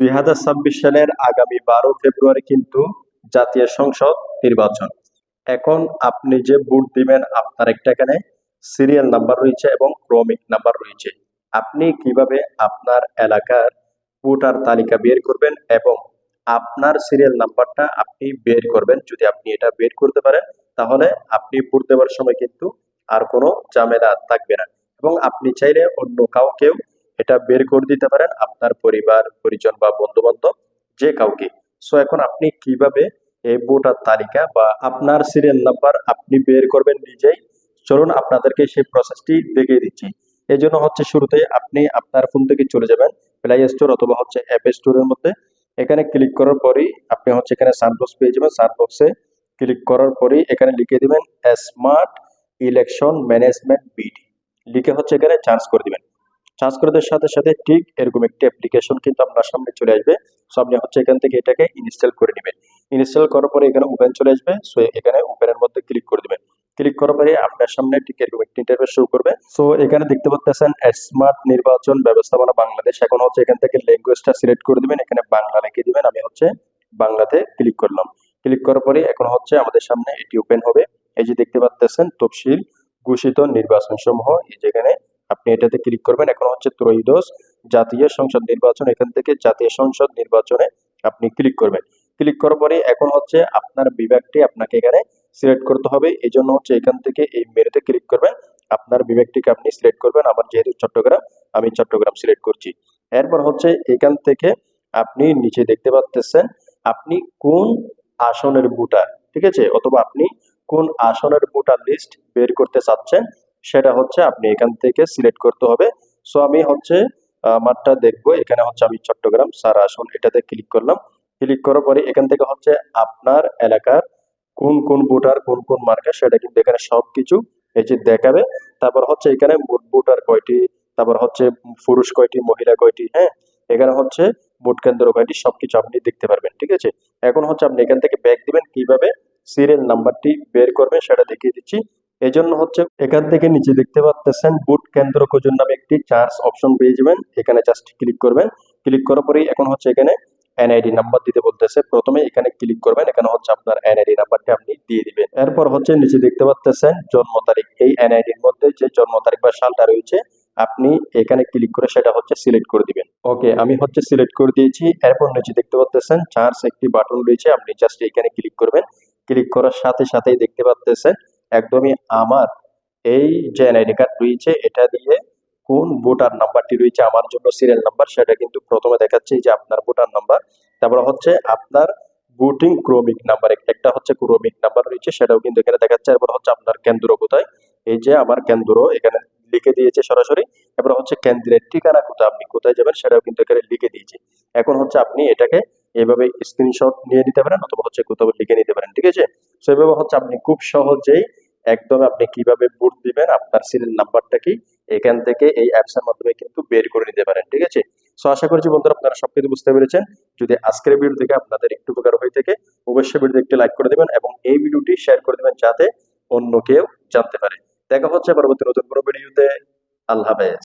দুই হাজার ছাব্বিশ সালের আগামী বারো ফেব্রুয়ারি কিন্তু জাতীয় সংসদ নির্বাচন। এখন আপনি যে ভোট দিবেন, আপনার একটা এখানে সিরিয়াল নাম্বার রয়েছে এবং ক্রমিক নাম্বার রয়েছে। আপনি কীভাবে আপনার এলাকার ভোটার তালিকা বের করবেন এবং আপনার সিরিয়াল নাম্বারটা আপনি বের করবেন? যদি আপনি এটা বের করতে পারেন, তাহলে আপনি ভোট দেওয়ার সময় কিন্তু আর কোনো ঝামেলা থাকবে না। এবং আপনি চাইলে অন্য কাউকেও এটা বের করে দিতে পারেন আপনার পরিবার, পরিজন বা বন্ধু বান্ধব যে কাউকে। সো এখন আপনি কীভাবে এই ভোটার তালিকা বা আপনার সিরিয়াল নাম্বার আপনি বের করবেন নিজেই? চলুন আপনাদেরকে সেই প্রসেসটি দেখিয়ে দিচ্ছি। এই জন্য হচ্ছে শুরুতে আপনি আপনার ফোন থেকে চলে যাবেন প্লে স্টোর অথবা হচ্ছে অ্যাপ স্টোরের মধ্যে। এখানে ক্লিক করার পরই আপনি হচ্ছে এখানে সার্চ পেয়ে যাবেন। সার্চ বক্সে ক্লিক করার পরই এখানে লিখে দিবেন স্মার্ট ইলেকশন ম্যানেজমেন্ট বিডি লিখে হচ্ছে এখানে চার্জ করে দিবেন। দেওয়ার সাথে সাথে ঠিক এরকম একটি অ্যাপ্লিকেশন কিন্তু আপনার সামনে চলে আসবে। সো আপনি হচ্ছে এখান থেকে এটাকে ইনস্টল করে নেবেন। ইনস্টল করার পরে এখানে ওপেন চলে আসবে। সো এখানে ওপেনের মধ্যে ক্লিক করে দিবেন। ক্লিক করার পরে আপনার সামনে ঠিক এরকম একটি ইন্টারফেস শো করবে। সো এখানে দেখতে পাচ্ছেন স্মার্ট নির্বাচন ব্যবস্থাপনা বাংলাদেশ। এখন হচ্ছে এখান থেকে ল্যাঙ্গুয়েজটা সিলেক্ট করে দিবেন। এখানে বাংলা লিখে দিবেন। আমি হচ্ছে বাংলাতে ক্লিক করলাম। ক্লিক করার পরে এখন হচ্ছে আমাদের সামনে এটি ওপেন হবে। এই যে দেখতে পাচ্ছেন তফসিল ঘোষিত নির্বাচন সমূহ এই যেখানে আপনি এটাতে ক্লিক করবেন। এখন হচ্ছে ত্রয়োদশ জাতীয় সংসদ নির্বাচন। এখান থেকে জাতীয় সংসদ নির্বাচনে আপনি ক্লিক করবেন। ক্লিক করার পরে এখন হচ্ছে আপনার বিভাগটি আপনাকে এখানে সিলেক্ট করতে হবে। এই জন্য হচ্ছে এখান থেকে এই মেনুতে ক্লিক করবেন। আপনার বিভাগটিকে আপনি সিলেক্ট করবেন। আমার যেহেতু চট্টগ্রাম, আমি চট্টগ্রাম সিলেক্ট করছি। এরপর হচ্ছে এখান থেকে আপনি নিচে দেখতে পাচ্ছেন আপনি কোন আসনের ভোটার, ঠিক আছে? অথবা আপনি কোন আসনের ভোটার লিস্ট বের করতে চাচ্ছেন? সেটা হচ্ছে আপনি এখান থেকে সিলেক্ট করতে হবে। সো আমি হচ্ছে আমারটা দেখব। এখানে হচ্ছে আমি চট্টগ্রাম সার আসন, এটাতে ক্লিক করলাম। ক্লিক করার পরে এখান থেকে হচ্ছে আপনার এলাকার কোন কোন ভোটার, কোন কোন মার্কা সেটা কিন্তু এখানে সবকিছু এই যে দেখাবে। তারপর হচ্ছে এখানে মোট ভোটার কয়টি? তারপর হচ্ছে পুরুষ কয়টি, মহিলা কয়টি? হ্যাঁ এখানে হচ্ছে ভোট কেন্দ্র কয়টি? সবকিছু আপনি দেখতে পারবেন, ঠিক আছে? এখন হচ্ছে আপনি এখান থেকে ব্যাক দিবেন। কীভাবে? সিরিয়াল নাম্বারটি বের করবেন, সেটা দেখিয়ে দিচ্ছি। এই জন্য হচ্ছে এখান থেকে নিচে দেখতে পাচ্ছেন বুট কেন্দ্র খোঁজুন নামে একটি চার্জ অপশন পেয়ে যাবেন। এখানে জাস্ট ক্লিক করবেন। ক্লিক করার পরেই এখন হচ্ছে এখানে এনআইডি নাম্বার দিতে বলতেছে। প্রথমে এখানে ক্লিক করবেন। এখানে হচ্ছে আপনার এনআইডি নাম্বারটি আপনি দিয়ে দিবেন। এরপর হচ্ছে নিচে দেখতে পাচ্ছেন জন্ম তারিখ। এই এনআইডির মধ্যে যে জন্ম তারিখ বা সালটা রয়েছে, আপনি এখানে ক্লিক করে সেটা হচ্ছে সিলেক্ট করে দিবেন। ওকে আমি হচ্ছে সিলেক্ট করে দিয়েছি। এরপর নিচে দেখতে পাচ্ছেন চার্জ একটি বাটন রয়েছে। আপনি জাস্ট এখানে ক্লিক করবেন। ক্লিক করার সাথে সাথেই দেখতে পাচ্ছেন একদমই আমার। এই যে এনআইডি কার্ড রয়েছে, এটা দিয়ে কোন ভোটার নাম্বারটি রয়েছে আমার জন্য সিরিয়াল নাম্বার সেটা কিন্তু প্রথমে দেখাচ্ছে যে আপনার ভোটার নাম্বার। তারপর হচ্ছে আপনার ভোটিং ক্রমিক নাম্বার একটা হচ্ছে ক্রমিক নাম্বার রয়েছে, সেটাও কিন্তু এখানে দেখাচ্ছে। এরপর হচ্ছে আপনার কেন্দ্র কোথায়? এই যে আমার কেন্দ্র, এখানে লিখে দিয়েছে সরাসরি। এবার হচ্ছে কেন্দ্রের ঠিকানা কোথায়? আপনি কোথায় যাবেন? সেটাও কিন্তু এখানে লিখে দিয়েছে। এখন হচ্ছে আপনি এটাকে এভাবে স্ক্রিনশট নিয়ে নিতে পারেন, অথবা হচ্ছে কোথাও লিখে নিতে পারেন, ঠিক আছে? সেভাবে হচ্ছে আপনি খুব সহজেই একদম আপনি কীভাবে ভোট দিবেন, আপনার সিরিয়াল নাম্বারটা কি, এখান থেকে এই অ্যাপস এর মাধ্যমে কিন্তু বের করে নিতে পারেন, ঠিক আছে? সো আশা করছি বন্ধুরা আপনারা সবকিছু বুঝতে পেরেছেন। যদি আজকের ভিডিও থেকে আপনাদের একটু উপকার হয়ে থাকে, অবশ্যই ভিডিও একটি লাইক করে দেবেন এবং এই ভিডিওটি শেয়ার করে দেবেন যাতে অন্য কেউ জানতে পারে। দেখা হচ্ছে পরবর্তী নতুন কোনো ভিডিওতে আল্লাহ হাফেজ।